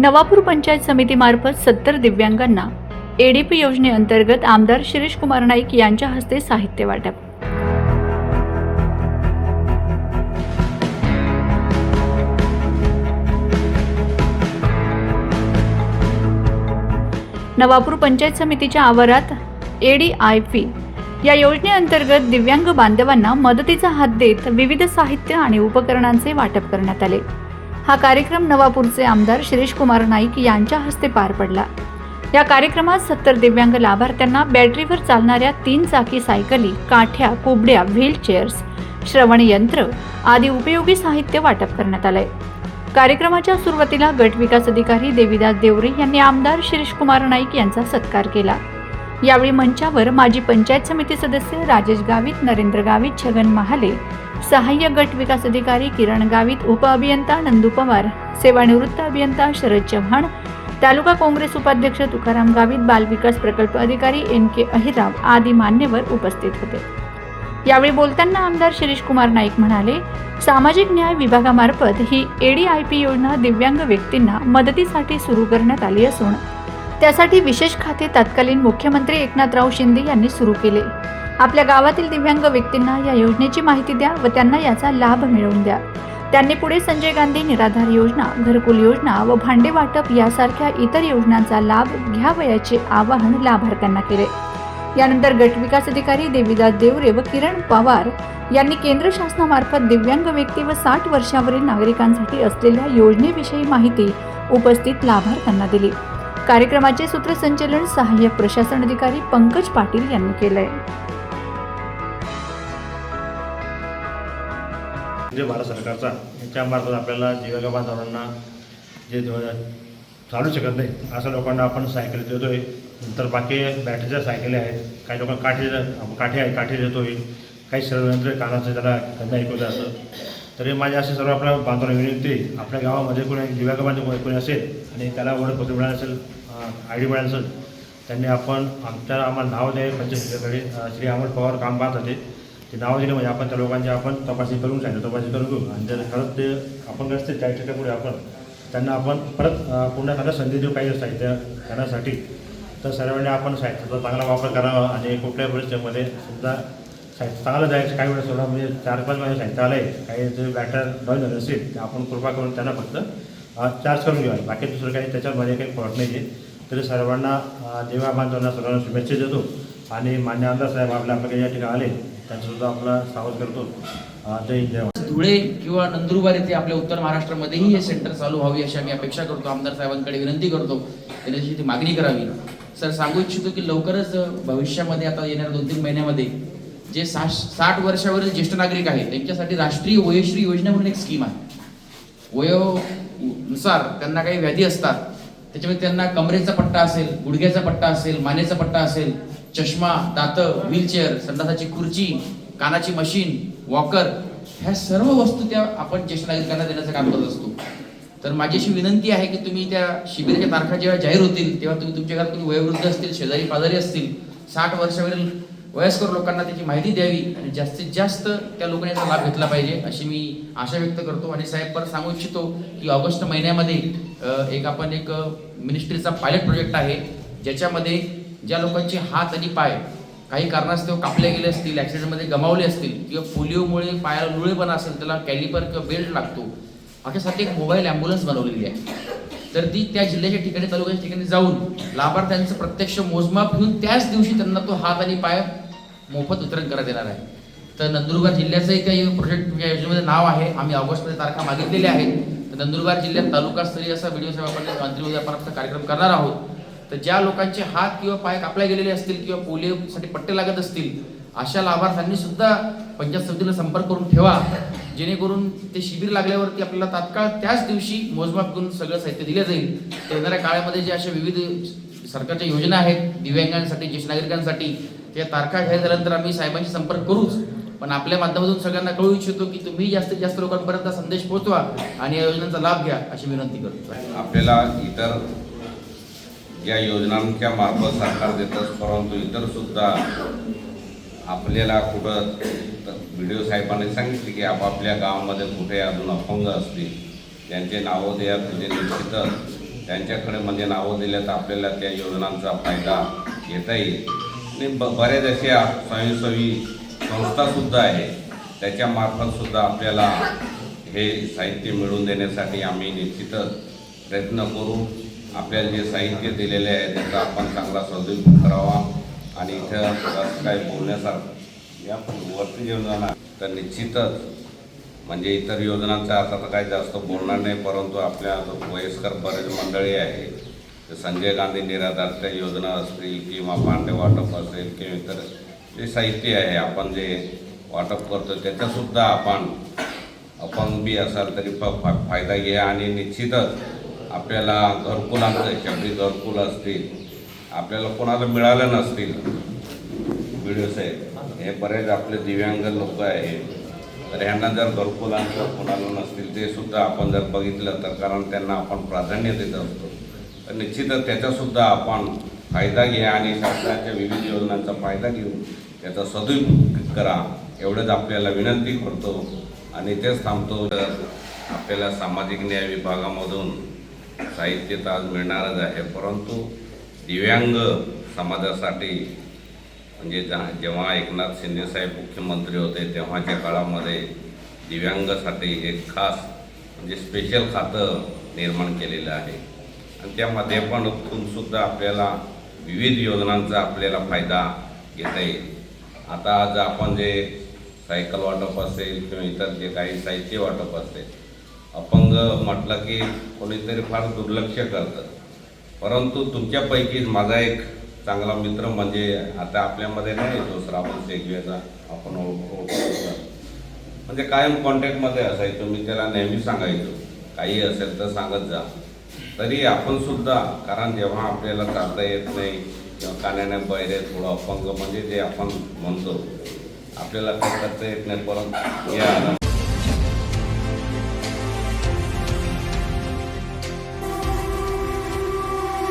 नवापूर पंचायत समितीमार्फत सत्तर दिव्यांगांना एडीपी योजनेअंतर्गत आमदार शिरीष कुमार नाईक यांच्या हस्ते साहित्य वाटप. नवापूर पंचायत समितीच्या आवारात एडीआयपी या योजनेअंतर्गत दिव्यांग बांधवांना मदतीचा हात देत विविध साहित्य आणि उपकरणांचे वाटप करण्यात आले. हा कार्यक्रम नवापूरचे आमदार शिरीष कुमार नाईक यांच्या हस्ते पार पडला. या कार्यक्रमात सत्तर दिव्यांग लाभार्थ्यांना बॅटरीवर चालणाऱ्या तीन चाकी सायकली काठ्या कुबड्या व्हीलचेअर्स श्रवण यंत्र आदी उपयोगी साहित्य वाटप करण्यात आलंय. कार्यक्रमाच्या सुरुवातीला गट विकास अधिकारी देवीदास देवरे यांनी आमदार शिरीष कुमार नाईक यांचा सत्कार केला. यावेळी मंचावर माजी पंचायत समिती सदस्य राजेश गावित नरेंद्र गावित छगन महाले सहाय्यक गट विकास अधिकारी किरण गावित उपअभियंता नंदू पवार सेवानिवृत्त अभियंता शरद चव्हाण तालुका काँग्रेस उपाध्यक्ष तुकाराम गावित बालविकास प्रकल्प अधिकारी एन के अहिराव आदी मान्यवर उपस्थित होते. यावेळी बोलताना आमदार शिरीष कुमार नाईक म्हणाले सामाजिक न्याय विभागामार्फत ही एडीआयपी योजना दिव्यांग व्यक्तींना मदतीसाठी सुरू करण्यात आली असून त्यासाठी विशेष खाते तत्कालीन मुख्यमंत्री एकनाथराव शिंदे यांनी सुरू केले. आपल्या गावातील दिव्यांग व्यक्तींना या योजनेची माहिती द्या व त्यांना याचा लाभ मिळवून द्या. त्यांनी पुढे संजय गांधी निराधार योजना घरकुल योजना व भांडे वाटप यासारख्या इतर योजनांचा लाभ घ्यावयाचे आवाहन लाभार्थ्यांना केले. यानंतर गट विकास अधिकारी देवीदास देवरे व किरण पवार यांनी केंद्र शासनामार्फत दिव्यांग व्यक्ती व साठ वर्षावरील नागरिकांसाठी असलेल्या योजनेविषयी माहिती उपस्थित लाभार्थ्यांना दिली. कार्यक्रमाचे सूत्रसंचालन सहाय्यक प्रशासन अधिकारी पंकज पाटील यांनी केलंय. जे भारत सरकारचा याच्यामार्फत आपल्याला दिव्यांग बांधवांना जे चालू शकत नाही अशा लोकांना आपण सायकल देतोय. नंतर बाकी बॅटरीच्या सायकली आहेत. काही लोकांना काठी काठी आहे काठी देतोय. काही सर्वयंत्र कानाचं त्याला त्यांना ऐकवलं असं. तरी माझी असे सर्व आपल्या बांधवांना विनंती आपल्या गावामध्ये कोणी दिव्यांग बांधव कोणी कोणी असेल आणि त्याला ओळखपत्र मिळालं असेल आय डी मिळालं असेल त्यांनी आपण आमच्या आम्हाला नाव द्यावे पंचायतीकडे श्री अमोल पवार काम पाहत होते ते नाव दिलं म्हणजे आपण त्या लोकांची आपण तपासणी करून सांगितलं तपासणी करून घेऊ. आणि जर खरंच ते आपण असतील त्या पुढे आपण त्यांना आपण परत पुन्हा त्यांना संधी देऊ काही साहित्य करण्यासाठी. तर सर्वांनी आपण साहित्याचा चांगला वापर करावा आणि कुठल्याही परिस्थितीमध्ये सुद्धा साहित्य चांगलं जायचं काही वेळेस सोडा म्हणजे चार पाच महिने साहित्य आलं आहे काही जे बॅटर डाऊन झालं असेल ते आपण कृपा करून त्यांना फक्त चार्ज करून घ्यावा बाकी दुसरं काही त्याच्यामध्ये काही फॉल्ट नाही आहे तरी सर्वांना देवाबांधवांना सर्वांना शुभेच्छा देतो. आणि मान्य आमदार साहेब आपल्या या ठिकाणी आले. त्यांचासुद्धा आपला स्वागत करतो. जय जय धुळे किंवा नंदुरबार येथे आपल्या उत्तर महाराष्ट्रामध्येही हे सेंटर चालू व्हावी अशी आम्ही अपेक्षा करतो. आमदार साहेबांकडे विनंती करतो. त्यांची ती मागणी करावी. सर सांगू इच्छितो की लवकरच भविष्यामध्ये आता येणाऱ्या दोन तीन महिन्यामध्ये जे साठ साठ वर्षावरील ज्येष्ठ नागरिक आहेत त्यांच्यासाठी राष्ट्रीय वयोश्री योजना म्हणून एक स्कीम आहे. वयोनुसार त्यांना काही व्याधी असतात त्याच्यामध्ये त्यांना कमरेचा पट्टा असेल गुडघ्याचा पट्टा असेल मानेचा पट्टा असेल चष्मा दात व्हीलचेअर संडासाची खुर्ची कानाची मशीन वॉकर ह्या सर्व वस्तू त्या आपण ज्येष्ठ नागरिकांना देण्याचं काम करत असतो. तर माझी अशी विनंती आहे की तुम्ही त्या शिबिराच्या तारखा जेव्हा जाहीर होतील तेव्हा तुम्ही तुमच्या घरात तुम्ही वयोवृद्ध असतील शेजारी पाजारी असतील साठ वर्षावरील वयस्कर लोकांना त्याची माहिती द्यावी आणि जास्तीत जास्त त्या लोकांनी याचा लाभ घेतला पाहिजे अशी मी आशा व्यक्त करतो. आणि साहेब परत सांगू इच्छितो की ऑगस्ट महिन्यामध्ये एक आपण एक मिनिस्ट्रीचा पायलट प्रोजेक्ट आहे ज्याच्यामध्ये ज्या लोकांचे हात आणि पाय काही कारणास्तव कापले गेले असतील ॲक्सिडेंटमध्ये गमावले असतील किंवा पोलिओमुळे पायाला लुळेपणा असेल त्याला कॅलिपर किंवा बेल्ट लागतो अशासाठी एक मोबाईल ॲम्ब्युलन्स बनवलेली आहे. तर ती त्या जिल्ह्याच्या ठिकाणी तालुक्याच्या ठिकाणी जाऊन लाभार्थ्यांचं प्रत्यक्ष मोजमाप घेऊन त्याच दिवशी त्यांना तो हात आणि पाय मोफत वितरण करण्यात येणार आहे. तर नंदुरबार जिल्ह्याचंही काही प्रोजेक्ट म्हणजे या योजनेमध्ये नाव आहे आम्ही ऑगस्टमध्ये तारखा मागितलेल्या आहेत. तर नंदुरबार जिल्ह्यात तालुकास्तरीय असा व्हिडिओ साहेब आपण मंत्री उद्यापर्यंत कार्यक्रम करणार आहोत. तर ज्या लोकांचे हात किंवा पाय कापल्या गेलेले असतील किंवा पोलिओसाठी पट्टे लागत असतील अशा लाभार्थ्यांनी सुद्धा पंचायत समितीला संपर्क करून ठेवा. जेणेकरून ते शिबिर लागल्यावरती आपल्याला तात्काळ त्याच दिवशी मोजमाप करून सगळं साहित्य दिलं जाईल. तर येणाऱ्या काळामध्ये जे अशा विविध सरकारच्या योजना आहेत दिव्यांगांसाठी ज्येष्ठ नागरिकांसाठी त्या तारखा जाहीर झाल्यानंतर आम्ही साहेबांशी संपर्क करूच. पण आपल्या माध्यमातून सगळ्यांना कळू इच्छितो की तुम्ही जास्तीत जास्त लोकांपर्यंत संदेश पोहोचवा आणि या योजनांचा लाभ घ्या अशी विनंती करतो. आपल्याला इतर या योजनांच्या मार्फत सरकार देतच परंतु इतर सुद्धा आपल्याला कुठं व्हिडिओ साहेबांनी सांगितले की आपापल्या गावामध्ये कुठे अजून अपंग असतील त्यांचे नावं द्या म्हणजे निश्चितच त्यांच्याकडे म्हणजे नावं दिल्या तर आपल्याला त्या योजनांचा फायदा घेता येईल. आणि ब बऱ्याच अशा स्वयंसेवी संस्थासुद्धा आहे. त्याच्यामार्फतसुद्धा आपल्याला हे साहित्य मिळवून देण्यासाठी आम्ही निश्चितच प्रयत्न करू. आपल्याला जे साहित्य दिलेले आहे त्याचा आपण चांगला सदुपयोग करावा. आणि इथं असं काही बोलण्यासारखं या वरती योजना तर निश्चितच म्हणजे इतर योजनांचा आता तर काही जास्त बोलणार नाही परंतु आपल्या वयस्कर बरेच मंडळी आहे संजय गांधी निराधारच्या योजना असतील किंवा भांडे वाटप असेल किंवा इतर जे साहित्य आहे आपण जे वाटप करतो त्याचासुद्धा आपण अपंग बी असाल तरी फ फायदा घ्या आणि निश्चितच आपल्याला घरकुलांचं शबरी घरकुल असतील आपल्याला कोणाला मिळालं नसतील. व्हिडिओ साहेब हे बरेच आपले दिव्यांग लोक आहेत तर ह्यांना जर घरकुलांचं कोणाला नसतील ते सुद्धा आपण जर बघितलं तर कारण त्यांना आपण प्राधान्य देत असतो. तर निश्चितच त्याचासुद्धा आपण फायदा घ्या आणि शासनाच्या विविध योजनांचा फायदा घेऊन त्याचा सदुपयोग करा एवढंच आपल्याला विनंती करतो. आणि तेच थांबतो. तर आपल्याला सामाजिक न्याय विभागामधून साहित्य तर आज मिळणारच आहे. परंतु दिव्यांग समाजासाठी म्हणजे जा- जेव्हा एकनाथ शिंदेसाहेब मुख्यमंत्री होते तेव्हाच्या काळामध्ये दिव्यांगासाठी एक खास म्हणजे स्पेशल खातं निर्माण केलेलं आहे. आणि त्यामध्ये पण सुद्धा आपल्याला विविध योजनांचा आपल्याला फायदा घेता येईल. आता आज आपण जे सायकल वाटप असेल किंवा इतर जे काही साहित्य वाटप असेल अपंग म्हटलं की कोणीतरी फार दुर्लक्ष करतं. परंतु तुमच्यापैकीच माझा एक चांगला मित्र म्हणजे आता आपल्यामध्ये नाही तो श्रावण सेगवेचा आपण ओळख- ओळखतो. म्हणजे कायम कॉन्टॅक्टमध्ये असायचो मी त्याला नेहमी सांगायचो. काही असेल तर सांगत जा. तरी आपण सुद्धा कारण जेव्हा आपल्याला चालता येत नाही किंवा कान्याने बैरे थोडं अपंग म्हणजे जे आपण म्हणतो आपल्याला काही करता येत नाही परंतु या